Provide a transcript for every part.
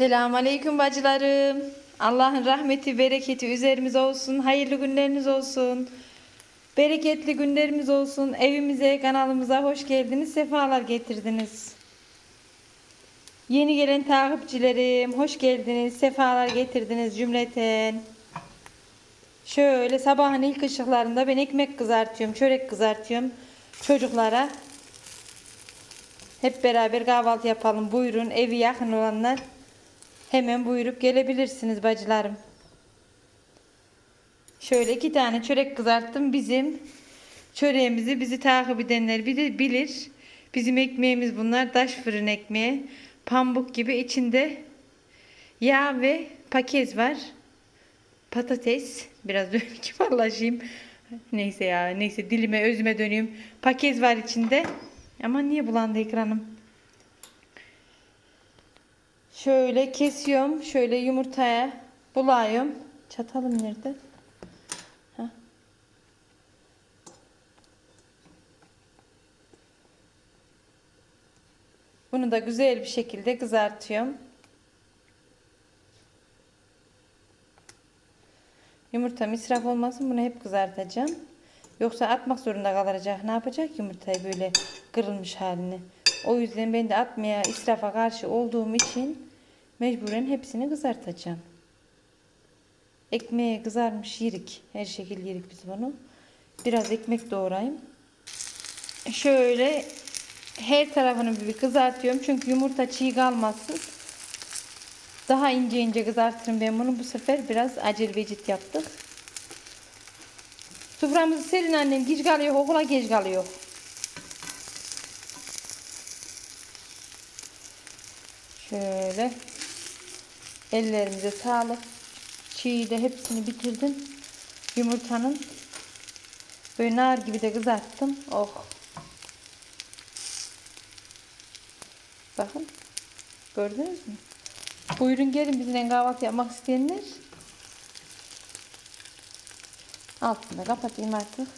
Selamun Aleyküm bacılarım. Allah'ın rahmeti, bereketi üzerimize olsun. Hayırlı günleriniz olsun. Bereketli günlerimiz olsun. Evimize, kanalımıza hoş geldiniz. Sefalar getirdiniz. Yeni gelen takipçilerim, hoş geldiniz. Sefalar getirdiniz cümleten. Şöyle sabahın ilk ışıklarında ben ekmek kızartıyorum, çörek kızartıyorum çocuklara. Hep beraber kahvaltı yapalım. Buyurun evi yakın olanlar hemen buyurup gelebilirsiniz bacılarım. Şöyle iki tane çörek kızarttım. Bizim çöreğimizi bizi takip edenler bilir. Bizim ekmeğimiz bunlar. Taş fırın ekmeği. Pamuk gibi içinde yağ ve pakez var. Patates. Biraz böyle kibarlaşayım. Neyse ya. Neyse dilime özüme döneyim. Pakez var içinde. Ama niye bulandı ekranım? Şöyle kesiyorum. Şöyle yumurtaya bulayım. Çatalım nerede? Bunu da güzel bir şekilde kızartıyorum. Yumurta israf olmasın bunu hep kızartacağım. Yoksa atmak zorunda kalacak. Ne yapacak yumurtayı böyle kırılmış halini. O yüzden ben de atmaya israfa karşı olduğum için mecburen hepsini kızartacağım. Ekmeğe kızarmış yirik. Her şekil yirik biz bunu. Biraz ekmek doğrayayım. Şöyle her tarafını bir kızartıyorum. Çünkü yumurta çiğ kalmasın. Daha ince ince kızartırım ben bunu. Bu sefer biraz acil vecit yaptık. Suframızı serin annem. Geç kalıyor. Okula geç kalıyor. Şöyle. Ellerimize sağlık. Çiğ de hepsini bitirdim. Yumurtanın. Böyle nar gibi de kızarttım. Oh. Bakın. Gördünüz mü? Buyurun gelin bizimle kahvaltı yapmak isteyenler. Altını kapatayım artık.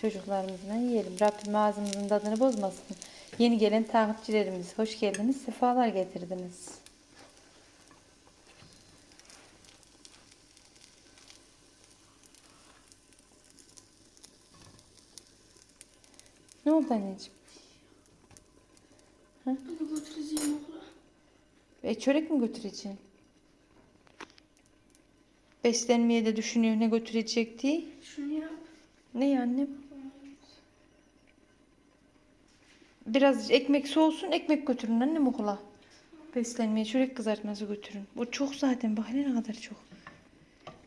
Çocuklarımızla yiyelim. Rabbim ağzımızın tadını bozmasın. Yeni gelen takipçilerimiz hoş geldiniz. Sefalar getirdiniz. Ne oldu anneciğim? Bunu götüreceğim okula. E, çörek mi götüreceksin? Beslenmeye de düşünüyor ne götürecek diye. Şunu yap. Ne ya annem? Biraz ekmek soğusun ekmek götürün annem okula. Beslenmeye çörek kızartması götürün. Bu çok zaten bak ne kadar çok.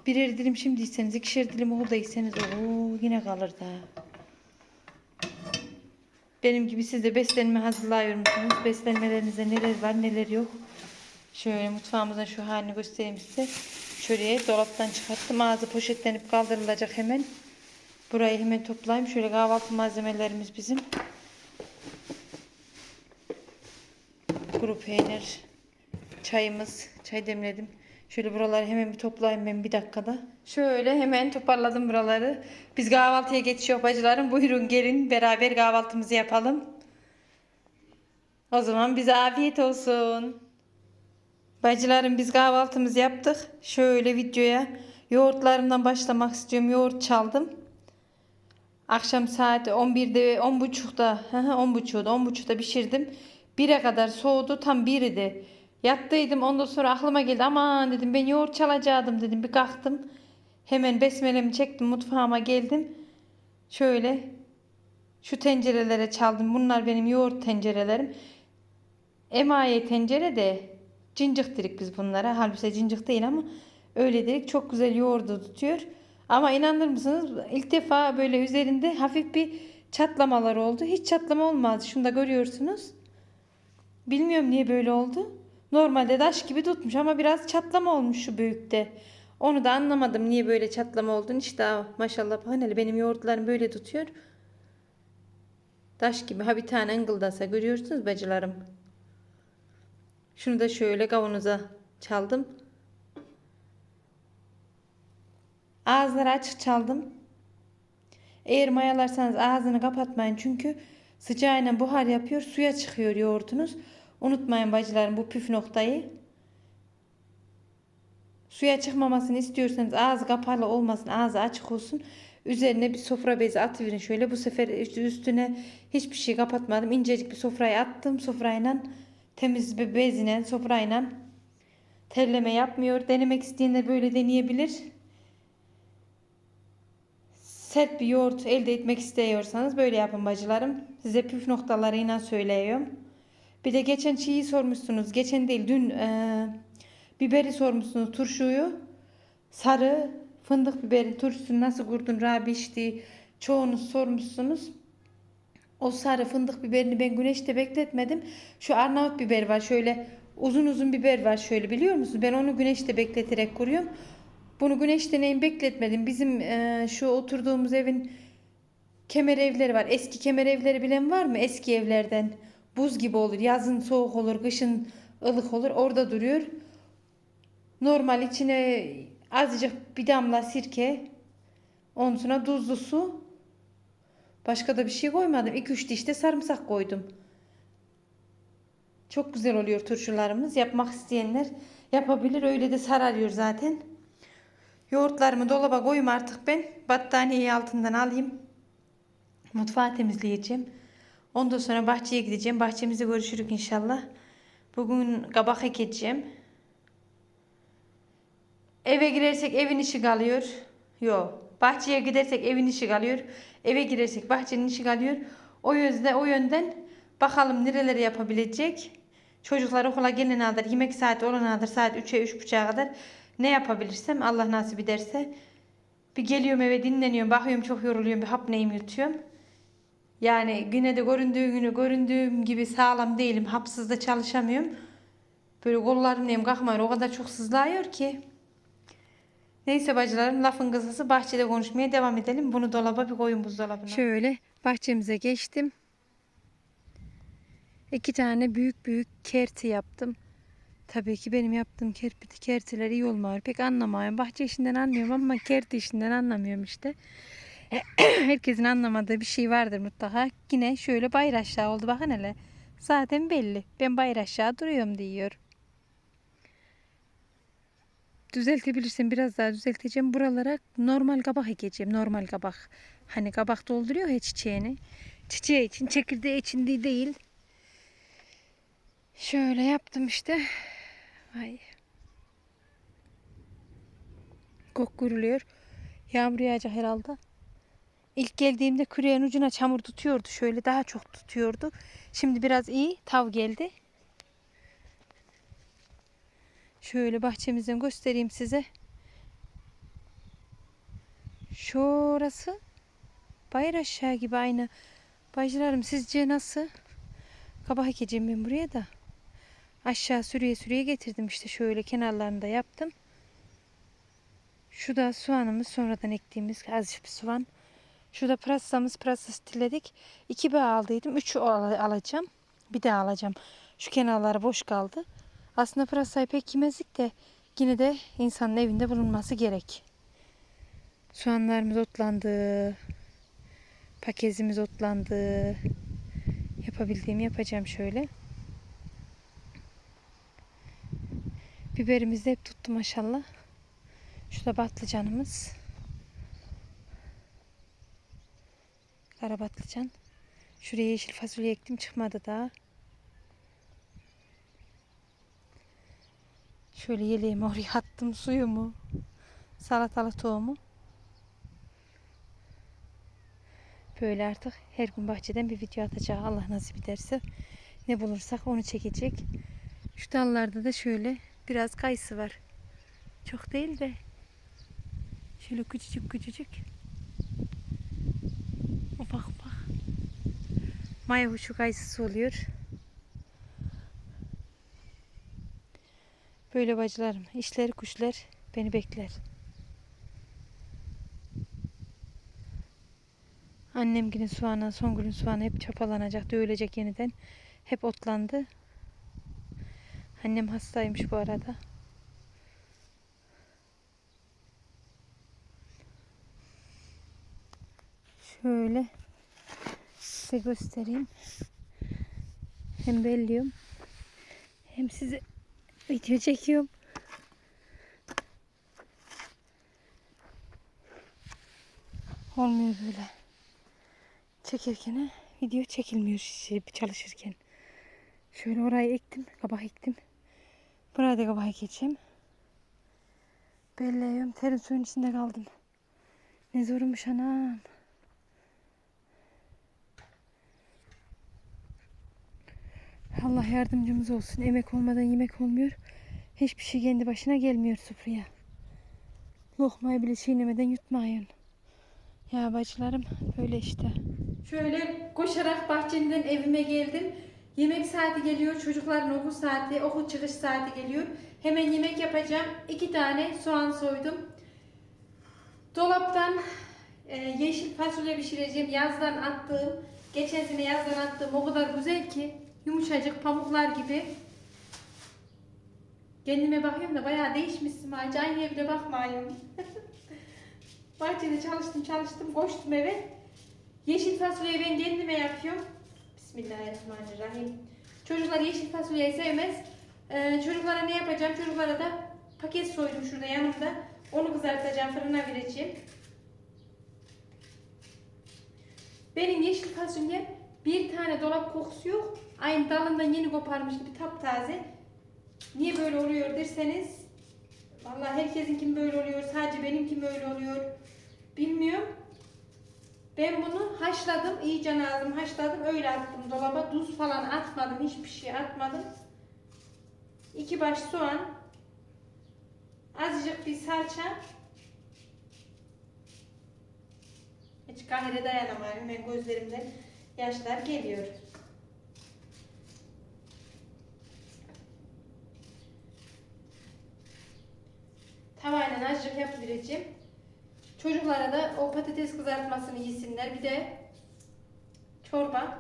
Birer dilim şimdi yeseniz ikişer dilim okulda yeseniz ooo yine kalır da. Benim gibi siz de beslenme hazırlıyor musunuz? Beslenmelerinizde neler var neler yok. Şöyle mutfağımızın şu halini göstereyim size. Şuraya dolaptan çıkarttım. Ağzı poşetlenip kaldırılacak hemen. Burayı hemen toplayayım. Şöyle kahvaltı malzemelerimiz bizim. Kuru peynir, çayımız, çay demledim. Şöyle buraları hemen bir toplayayım ben bir dakikada. Şöyle hemen toparladım buraları. Biz kahvaltıya geçiyor bacılarım. Buyurun gelin beraber kahvaltımızı yapalım. O zaman bize afiyet olsun. Bacılarım biz kahvaltımızı yaptık. Şöyle videoya yoğurtlarımdan başlamak istiyorum. Yoğurt çaldım. Akşam saat 11'de 10.30'da 10.30'da 10.30'da pişirdim. 1'e kadar soğudu tam 1'idi. Yattıydım ondan sonra aklıma geldi aman dedim ben yoğurt çalacaktım dedim bir kalktım. Hemen besmelemi çektim mutfağıma geldim. Şöyle şu tencerelere çaldım. Bunlar benim yoğurt tencerelerim. Emaye tencere de cincik dedik biz bunlara. Halbuki cincik değil ama öyle dedik. Çok güzel yoğurdu tutuyor. Ama inanır mısınız ilk defa böyle üzerinde hafif bir çatlamalar oldu. Hiç çatlama olmaz. Şunu da görüyorsunuz. Bilmiyorum niye böyle oldu. Normalde taş gibi tutmuş ama biraz çatlama olmuş şu büyükte. Onu da anlamadım niye böyle çatlama olduğunu. İşte maşallah hele benim yoğurtlarım böyle tutuyor. Taş gibi. Ha bir tane ıngıldasa görüyorsunuz bacılarım. Şunu da şöyle kavanoza çaldım. Ağızları açık çaldım. Eğer mayalarsanız ağzını kapatmayın çünkü Sıcağıyla buhar yapıyor. Suya çıkıyor yoğurtunuz. Unutmayın bacılarım bu püf noktayı. Suya çıkmamasını istiyorsanız ağzı kapalı olmasın, ağzı açık olsun. Üzerine bir sofra bezi atıverin şöyle. Bu sefer üst- üstüne hiçbir şey kapatmadım. İncecik bir sofraya attım. Sofrayla temiz bir bezine, sofrayla terleme yapmıyor. Denemek isteyenler böyle deneyebilir. Sert bir yoğurt elde etmek istiyorsanız böyle yapın bacılarım. Size püf noktalarıyla söylüyorum. Bir de geçen çiği sormuşsunuz. Geçen değil dün eee, biberi sormuşsunuz turşuyu. Sarı fındık biberin turşusunu nasıl kurdun Rabişti çoğunuz sormuşsunuz. O sarı fındık biberini ben güneşte bekletmedim. Şu Arnavut biber var şöyle uzun uzun biber var şöyle biliyor musunuz? Ben onu güneşte bekleterek kuruyorum. Bunu güneşte neyin bekletmedim. Bizim eee, şu oturduğumuz evin kemer evleri var. Eski kemer evleri bilen var mı? Eski evlerden. Buz gibi olur. Yazın soğuk olur, kışın ılık olur. Orada duruyor. Normal içine azıcık bir damla sirke, ondan sonra tuzlu su. Başka da bir şey koymadım. 2-3 diş de sarımsak koydum. Çok güzel oluyor turşularımız. Yapmak isteyenler yapabilir. Öyle de sararıyor zaten. Yoğurtlarımı dolaba koyayım artık ben. Battaniyeyi altından alayım. Mutfağı temizleyeceğim. Ondan sonra bahçeye gideceğim. Bahçemizde görüşürük inşallah. Bugün kabak ekeceğim. Eve girersek evin işi kalıyor. Yok. Bahçeye gidersek evin işi kalıyor. Eve girersek bahçenin işi kalıyor. O yüzden o yönden bakalım nereleri yapabilecek. Çocuklar okula gelene kadar yemek saati olana kadar saat 3'e 3.30'a kadar ne yapabilirsem Allah nasip ederse bir geliyorum eve dinleniyorum bakıyorum çok yoruluyorum bir hap neyim yutuyorum. Yani güne de göründüğü günü göründüğüm gibi sağlam değilim. Hapsız da çalışamıyorum. Böyle kollarım neyim kalkmıyor. O kadar çok sızlıyor ki. Neyse bacılarım lafın kısası bahçede konuşmaya devam edelim. Bunu dolaba bir koyun buzdolabına. Şöyle bahçemize geçtim. İki tane büyük büyük kerti yaptım. Tabii ki benim yaptığım kerpiti kertiler iyi olmuyor. Pek anlamıyorum. Bahçe işinden anlıyorum ama kerti işinden anlamıyorum işte. Herkesin anlamadığı bir şey vardır mutlaka. Yine şöyle bayır aşağı oldu bakın hele. Zaten belli. Ben bayır aşağı duruyorum diyor. Düzeltebilirsem biraz daha düzelteceğim. Buralara normal kabak ekeceğim. Normal kabak. Hani kabak dolduruyor ya çiçeğini. Çiçeği için, çekirdeği için değil. Şöyle yaptım işte. Ay. Kok gürülüyor. Yağmur yağacak herhalde. İlk geldiğimde küreğin ucuna çamur tutuyordu. Şöyle daha çok tutuyordu. Şimdi biraz iyi. Tav geldi. Şöyle bahçemizden göstereyim size. Şurası bayır aşağı gibi aynı. Bacılarım sizce nasıl? Kabak ekeceğim ben buraya da. Aşağı sürüye sürüye getirdim işte şöyle kenarlarında yaptım. Şu da soğanımız sonradan ektiğimiz azıcık bir soğan. Şurada pırasamız pırasa stilledik. İki bağ aldıydım. Üçü al- alacağım. Bir daha alacağım. Şu kenarları boş kaldı. Aslında pırasayı pek yemezdik de yine de insanın evinde bulunması gerek. Soğanlarımız otlandı. Pakezimiz otlandı. Yapabildiğimi yapacağım şöyle. Biberimizi de hep tuttu maşallah. Şurada patlıcanımız. Kara patlıcan. Şuraya yeşil fasulye ektim çıkmadı daha. Şöyle yeleğimi oraya attım suyumu. Salatalık tohumu. Böyle artık her gün bahçeden bir video atacağım. Allah nasip ederse. Ne bulursak onu çekecek. Şu dallarda da şöyle biraz kayısı var. Çok değil de şöyle küçücük küçücük. Ufak ufak. Maya huşu kayısısı oluyor. Böyle bacılarım. işler kuşlar beni bekler. Annem günün soğanı, son günün soğanı hep çapalanacak, dövülecek yeniden. Hep otlandı. Annem hastaymış bu arada. Şöyle size göstereyim. Hem belliyorum. Hem size video çekiyorum. Olmuyor böyle. Çekirken video çekilmiyor çalışırken. Şöyle orayı ektim. Kabak ektim. Buraya da kabak ekeceğim. Belliyorum. Terin suyun içinde kaldım. Ne zormuş anam. Allah yardımcımız olsun. Emek olmadan yemek olmuyor. Hiçbir şey kendi başına gelmiyor sofraya. Lokmayı bile çiğnemeden yutmayın. Ya bacılarım böyle işte. Şöyle koşarak bahçemden evime geldim. Yemek saati geliyor. Çocukların okul saati, okul çıkış saati geliyor. Hemen yemek yapacağım. İki tane soğan soydum. Dolaptan e, yeşil fasulye pişireceğim. Yazdan attığım, geçen sene yazdan attığım o kadar güzel ki yumuşacık pamuklar gibi. Kendime bakıyorum da bayağı değişmişsin. ha. Caniye bile bakmayın. Bahçede çalıştım çalıştım koştum eve. Yeşil fasulyeyi ben kendime yapıyorum. Bismillahirrahmanirrahim. Çocuklar yeşil fasulyeyi sevmez. Ee, çocuklara ne yapacağım? Çocuklara da paket soydum şurada yanımda. Onu kızartacağım, fırına vereceğim. Benim yeşil fasulyem bir tane dolap kokusu yok. Aynı dalından yeni koparmış gibi taptaze. Niye böyle oluyor derseniz Vallahi herkesinki böyle oluyor. Sadece benimki böyle oluyor. Bilmiyorum. Ben bunu haşladım. iyice aldım. Haşladım. Öyle attım dolaba. Tuz falan atmadım. Hiçbir şey atmadım. İki baş soğan. Azıcık bir salça. Hiç kahire dayanamıyorum. Hemen gözlerimden yaşlar geliyor. Tavayla azıcık yapıvereceğim. Çocuklara da o patates kızartmasını yesinler. Bir de çorba.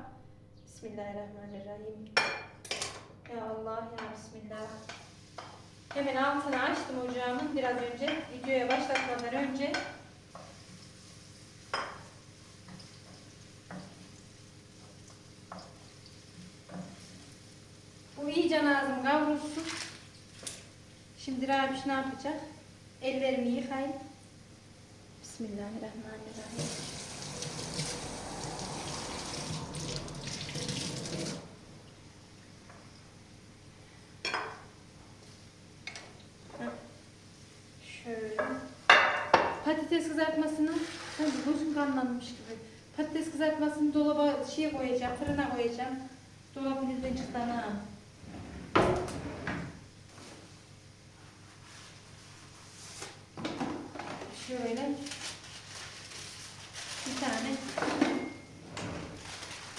Bismillahirrahmanirrahim. Ya Allah ya Bismillah. Hemen altını açtım ocağımın biraz önce. Videoya başlatmadan önce. Bu iyice ağzım kavrulsun. Şimdi Rabiş ne yapacak? Ellerimi yıkayayım. Bismillahirrahmanirrahim. Şöyle. Patates kızartmasını sanki gözüm kanlanmış gibi. Patates kızartmasını dolaba şeye koyacağım, fırına koyacağım. Dolabın yüzüne çıktı ha. Şöyle bir tane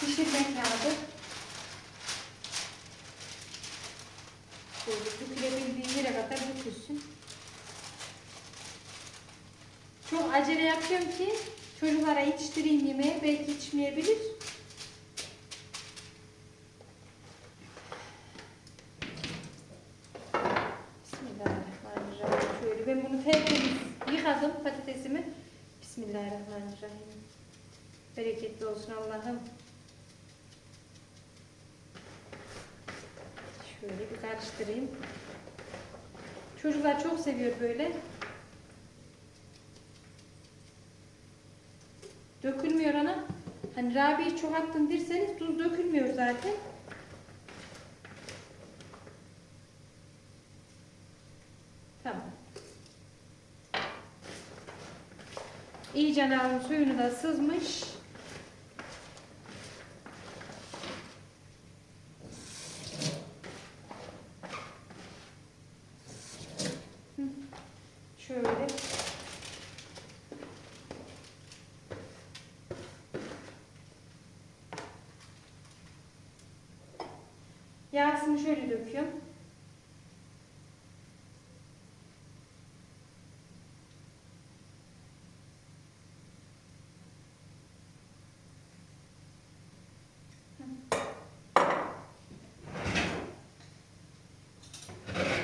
pişirme kağıdı. Şöyle dökülebildiği yere kadar dökülsün. Çok acele yapıyorum ki çocuklara yetiştireyim yemeği. Belki yetişmeyebilir. Bismillahirrahmanirrahim. Şöyle ben bunu tertemiz yıkadım patatesimi. Bismillahirrahmanirrahim. Bereketli olsun Allah'ım. Şöyle bir karıştırayım. Çocuklar çok seviyor böyle. Dökülmüyor ana. Hani Rabi'yi çok attın derseniz tuz dökülmüyor zaten. Tamam. İyice narın suyunu da sızmış. Hı. Şöyle. Yağsını şöyle döküyorum.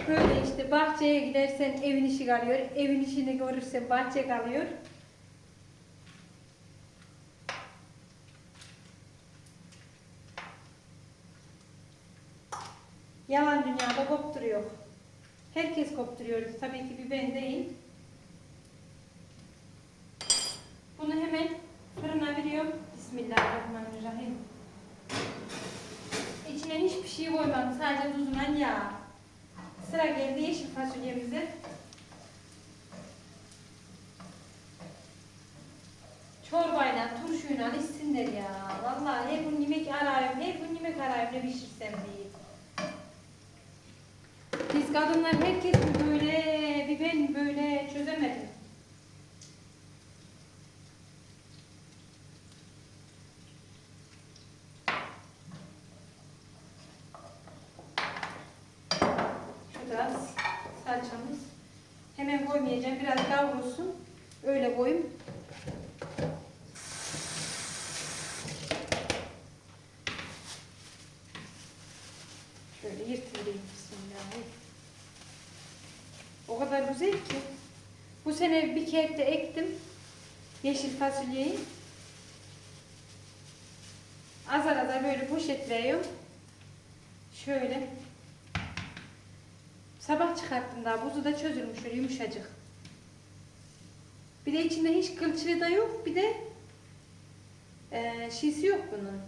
Böyle işte bahçeye gidersen evin işi kalıyor. Evin işini görürsen bahçe kalıyor. Yalan dünyada kopturuyor. Herkes kopturuyor. Tabii ki bir ben değil. Bunu hemen fırına veriyorum. Bismillahirrahmanirrahim. İçine hiçbir şey koymadım. Sadece tuzuna yağ. Sıra geldi yeşil fasulyemize. Çorbayla, içsinler ya. Vallahi her gün yemek arayayım, her gün yemek arayayım ne pişirsem diye. Biz kadınlar herkes mi böyle, bir ben böyle çözemedim. Şurada salçamız. Hemen koymayacağım. Biraz kavrulsun. Öyle koyayım. Şöyle yırtırayım bismillah. O kadar güzel ki. Bu de ektim. Yeşil fasulyeyi. Azar azar böyle poşetliyorum. Şöyle. Sabah çıkarttım daha. Buzu da çözülmüş öyle yumuşacık. Bir de içinde hiç kılçığı da yok. Bir de eee şişi yok bunun.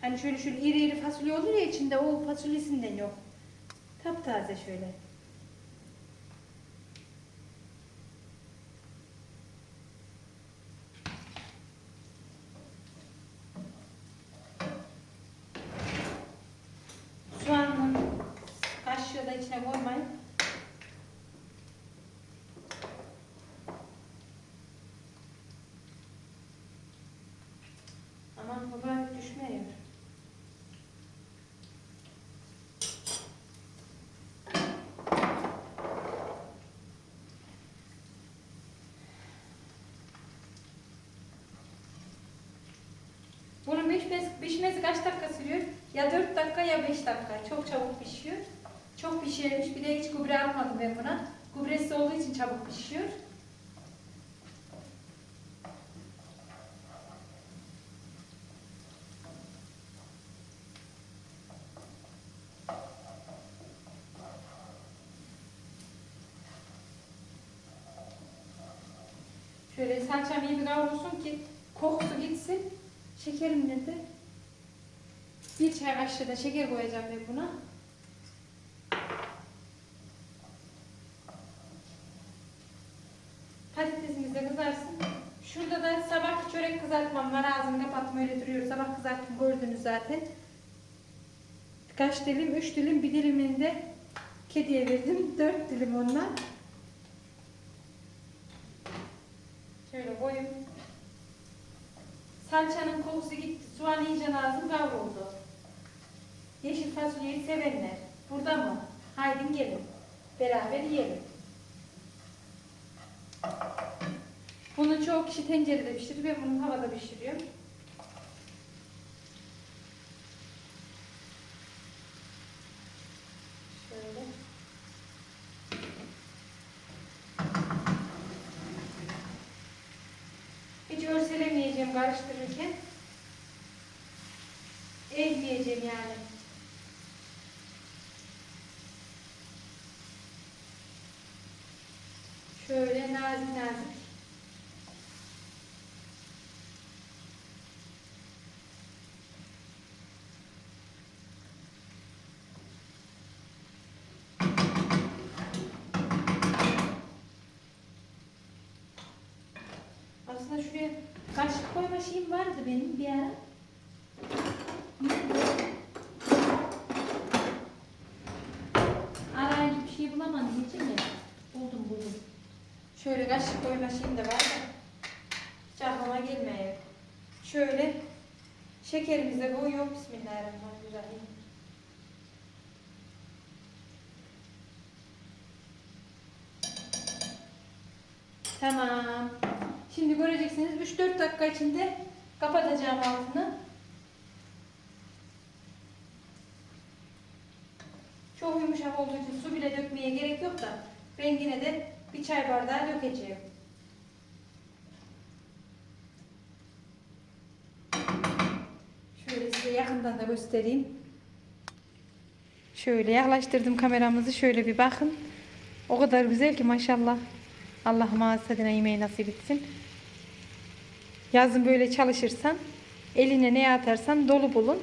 Hani şöyle şöyle iri iri fasulye olur ya içinde o fasulyesinden yok. Taptaze şöyle. Soğanın kaşığı da içine koymayın. Aman baba düşmüyor. Bunun pişmesi, pişmesi kaç dakika sürüyor? Ya 4 dakika ya 5 dakika. Çok çabuk pişiyor. Çok pişirmiş. Bir de hiç gübre almadım ben buna. Gübresi olduğu için çabuk pişiyor. Şöyle salçam iyi bir kavrulsun ki kokusu gitsin. Şekerim nerede? Bir çay kaşığı da şeker koyacağım ben buna. Patatesimiz de kızarsın. Şurada da sabah çörek kızartmam var. Ağzını kapattım öyle duruyor. Sabah kızarttım gördünüz zaten. Kaç dilim? Üç dilim. Bir dilimini de kediye verdim. Dört dilim ondan. Şöyle koyayım. Salçanın kokusu gitti. Soğan iyice ağzım kavruldu. Yeşil fasulyeyi sevenler. Burada mı? Haydi gelin. Beraber yiyelim. Bunu çoğu kişi tencerede pişirir. Ben bunu havada pişiriyorum. Şöyle. Hiç örselemeyeceğim karıştırırken. Ezmeyeceğim yani. Nazik nazik. Aslında şuraya kaşık koyma şeyim vardı benim bir ara. Şöyle kaşık koyma şeyim de var da. Hiç aklıma gelmiyor. Şöyle şekerimizi koyuyorum. Bismillahirrahmanirrahim. Tamam. Şimdi göreceksiniz 3-4 dakika içinde kapatacağım altını. Çok yumuşak olduğu için su bile dökmeye gerek yok da ben de bir çay bardağı dökeceğim. Şöyle size yakından da göstereyim. Şöyle yaklaştırdım kameramızı. Şöyle bir bakın. O kadar güzel ki maşallah. Allah'ım ağız tadına yemeği nasip etsin. Yazın böyle çalışırsan eline ne atarsan dolu bulun.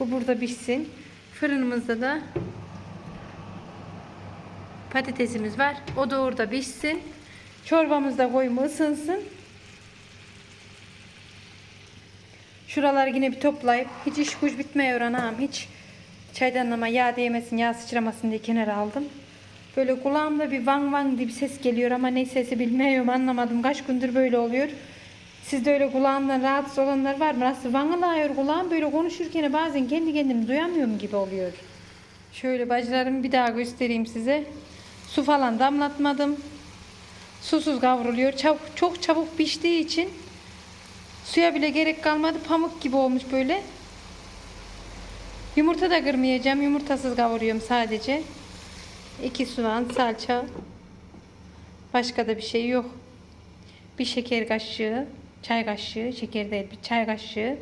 Bu burada pişsin. Fırınımızda da patatesimiz var. O da orada pişsin. Çorbamız da koyma ısınsın. Şuraları yine bir toplayıp hiç iş güç bitmiyor anam hiç çaydanlama yağ değmesin yağ sıçramasın diye kenara aldım. Böyle kulağımda bir van van diye bir ses geliyor ama ne sesi bilmiyorum anlamadım. Kaç gündür böyle oluyor. Sizde öyle kulağımdan rahatsız olanlar var mı? Nasıl vanılıyor kulağım böyle konuşurken bazen kendi kendimi duyamıyorum gibi oluyor. Şöyle bacılarımı bir daha göstereyim size. Su falan damlatmadım. Susuz kavruluyor. Çabuk, çok çabuk piştiği için suya bile gerek kalmadı. Pamuk gibi olmuş böyle. Yumurta da kırmayacağım. Yumurtasız kavuruyorum sadece. İki soğan, salça. Başka da bir şey yok. Bir şeker kaşığı, çay kaşığı, şeker değil bir çay kaşığı.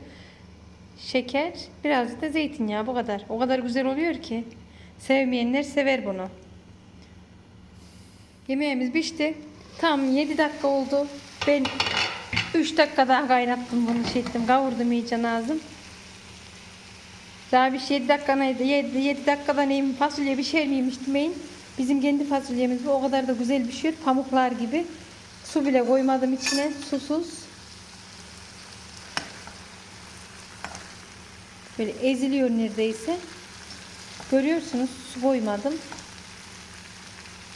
Şeker, biraz da zeytinyağı bu kadar. O kadar güzel oluyor ki. Sevmeyenler sever bunu. Yemeğimiz pişti. Tam 7 dakika oldu. Ben 3 dakika daha kaynattım bunu şey ettim. Kavurdum iyice ağzım. Daha bir şey 7 dakika neydi? 7, 7 dakikada neyim fasulye bir şey miymiş demeyin. Bizim kendi fasulyemiz bu. O kadar da güzel pişiyor. Pamuklar gibi. Su bile koymadım içine. Susuz. Böyle eziliyor neredeyse. Görüyorsunuz su koymadım.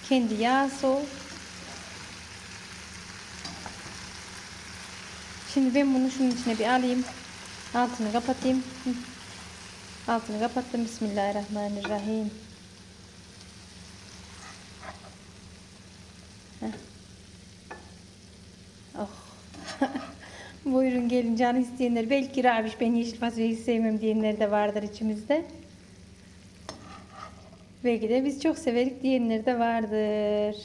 Kendi yağsı o. Şimdi ben bunu şunun içine bir alayım. Altını kapatayım. Altını kapattım. Bismillahirrahmanirrahim. Heh. Oh. Buyurun gelin canı isteyenler. Belki Rabiş ben yeşil fasulyeyi sevmem diyenler de vardır içimizde. Belki de biz çok severik diyenler de vardır.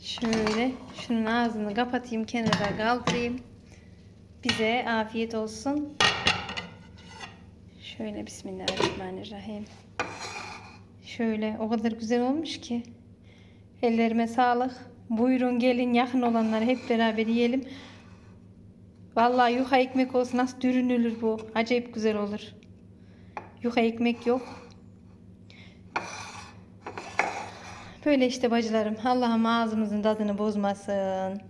Şöyle şunun ağzını kapatayım kenara kaldırayım. Bize afiyet olsun. Şöyle Bismillahirrahmanirrahim. Şöyle o kadar güzel olmuş ki. Ellerime sağlık. Buyurun gelin yakın olanları hep beraber yiyelim. Vallahi yuha ekmek olsun nasıl dürünülür bu. Acayip güzel olur. Yuha ekmek yok. Böyle işte bacılarım. Allah'ım ağzımızın tadını bozmasın.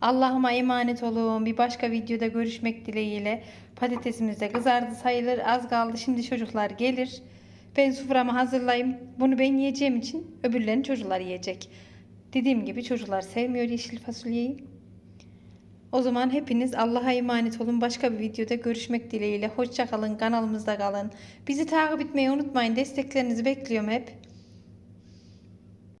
Allah'ıma emanet olun. Bir başka videoda görüşmek dileğiyle. Patatesimiz de kızardı sayılır. Az kaldı. Şimdi çocuklar gelir. Ben soframı hazırlayayım. Bunu ben yiyeceğim için öbürlerini çocuklar yiyecek. Dediğim gibi çocuklar sevmiyor yeşil fasulyeyi. O zaman hepiniz Allah'a emanet olun. Başka bir videoda görüşmek dileğiyle. Hoşça kalın. Kanalımızda kalın. Bizi takip etmeyi unutmayın. Desteklerinizi bekliyorum hep.